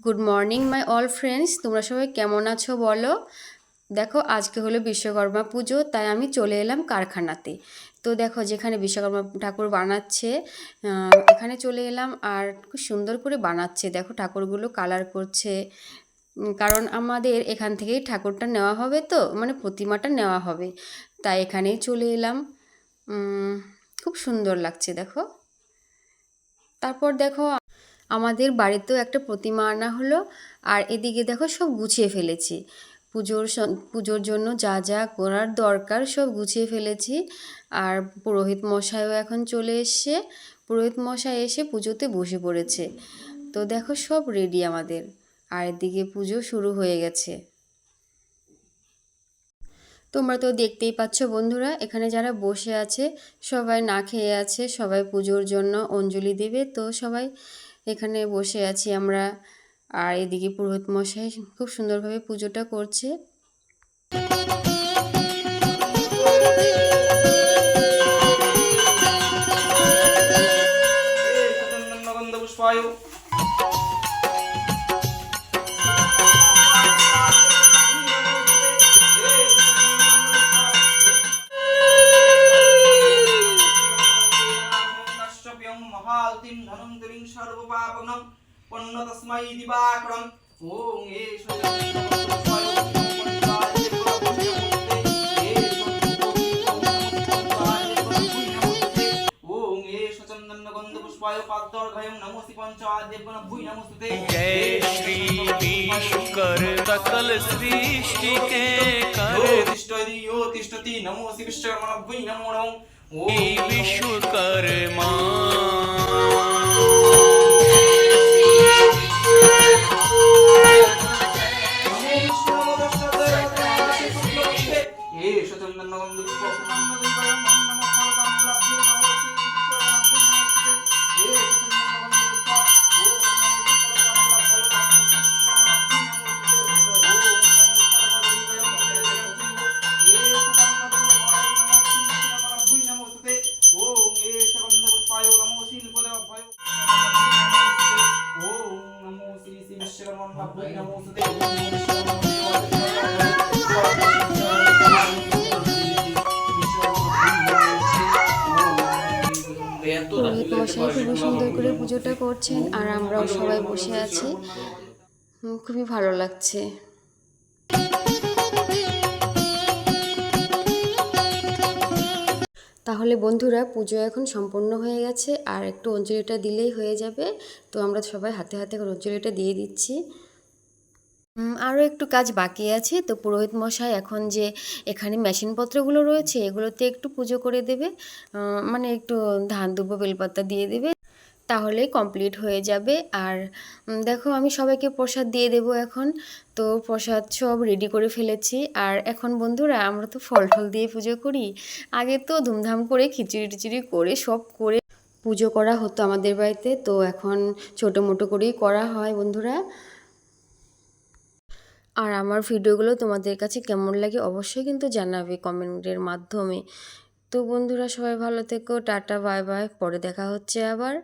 Good morning my all friends তোমরা সবাই কেমন আছো বলো? দেখো, আজকে হলো বিশ্বকর্মা পুজো, তাই আমি চলে এলাম কারখানাতে। তো দেখো, যেখানে বিশ্বকর্মা ঠাকুর বানাচ্ছে এখানে চলে এলাম আর খুব সুন্দর করে বানাচ্ছে। দেখো, ঠাকুরগুলো কালার করছে। কারণ আমাদের এখান থেকেই ঠাকুরটা নেওয়া হবে তো মানে প্রতিমাটা নেওয়া হবে। তাই এখানেই চলে এলাম। খুব সুন্দর লাগছে, দেখো। তারপর দেখো আমাদের বাড়িতেও একটা প্রতিমা আনা হলো। আর এদিকে দেখো সব গুছিয়ে ফেলেছি। পুজোর পুজোর জন্য যা যা করার দরকার সব গুছিয়ে ফেলেছি। আর পুরোহিত মশাইও এখন চলে এসছে। পুরোহিত মশাই এসে পুজোতে বসে পড়েছে। তো দেখো সব রেডি আমাদের। আর এদিকে পুজো শুরু হয়ে গেছে। তোমরা তো দেখতেই পাচ্ছ বন্ধুরা, এখানে যারা বসে আছে, সবাই না খেয়ে আছে, সবাই পুজোর জন্য অঞ্জলি দেবে। তো সবাই এখানে বসে আছি আমরা। আর এদিকে পুরোহিত মশাই খুব সুন্দরভাবে পুজোটা করছে। এষ চন্দন গন্ধ পুষ্পায় পাদ্যর্ঘয়ং নমোসি পঞ্চাদেবগণ ভুই নমস্তুতে जय श्री विश्वकर सकल सृष्टि के कर यो तिष्ठति यो तिष्ठति नमोसि विश्वकर्मण भुई नमो नमः এই বিশ্বকর্মা। এই শচন্দন নগম দুঃখ পুরোহিত মশাই খুবই সুন্দর করে পুজোটা করছেন আর আমরাও সবাই বসে আছি খুবই ভালো লাগছে তাহলে বন্ধুরা, পুজো এখন সম্পন্ন হয়ে গেছে, আর একটু অঞ্জলিটা দিলেই হয়ে যাবে। তো আমরা সবাই হাতে হাতে অঞ্জলিটা দিয়ে দিচ্ছি। আরও একটু কাজ বাকি আছে। তো পুরোহিত মশাই এখন যে এখানে মেশিনপত্রগুলো রয়েছে, এগুলোতে একটু পুজো করে দেবে। মানে একটু ধান দুব্বো, বেলপাতা দিয়ে দেবে। তাহলে কমপ্লিট হয়ে যাবে। আর দেখো আমি সবাইকে প্রসাদ দিয়ে দেবো এখন। তো প্রসাদ সব রেডি করে ফেলেছি। আর এখন বন্ধুরা, আমরা তো ফল টল দিয়ে পুজো করি। আগে তো ধুমধাম করে খিচুড়ি টিচুড়ি করে সব করে পুজো করা হতো আমাদের বাড়িতে। তো এখন ছোটো মোটো করেই করা হয় বন্ধুরা। আর আমার ভিডিওগুলো তোমাদের কাছে কেমন লাগে অবশ্যই কিন্তু জানাবে কমেন্টের মাধ্যমে। তো বন্ধুরা সবাই ভালো থেকো, টাটা, বাই বাই, পরে দেখা হচ্ছে আবার।